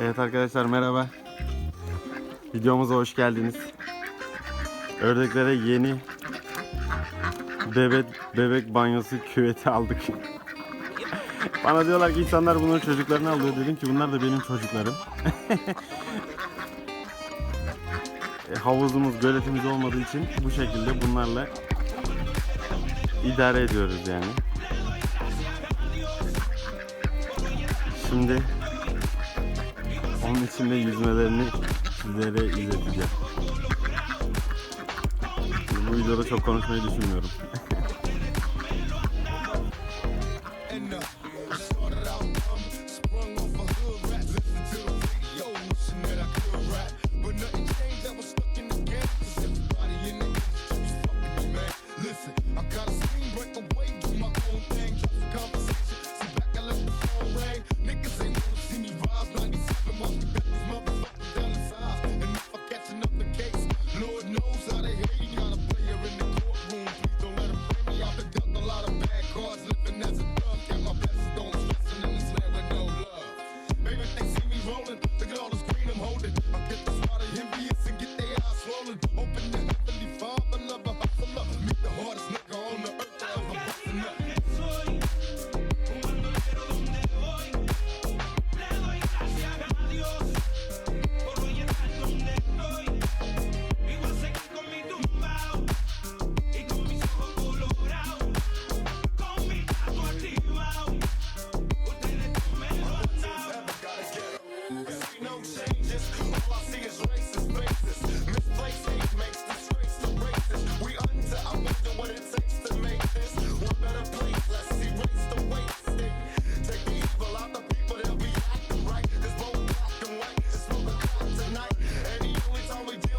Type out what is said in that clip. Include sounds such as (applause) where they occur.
Evet arkadaşlar merhaba. Videomuza hoş geldiniz. Ördeklere yeni bebek bebek banyosu küveti aldık. (laughs) Bana diyorlar ki insanlar bunların çocuklarını alıyor. Dedim ki bunlar da benim çocuklarım. (laughs) E, Havuzumuz, göletimiz olmadığı için bu şekilde bunlarla idare ediyoruz yani. Şimdi onun içinde yüzmelerini sizlere izleteceğim. Bu videoda çok konuşmayı düşünmüyorum. (laughs) night. And you, it's always.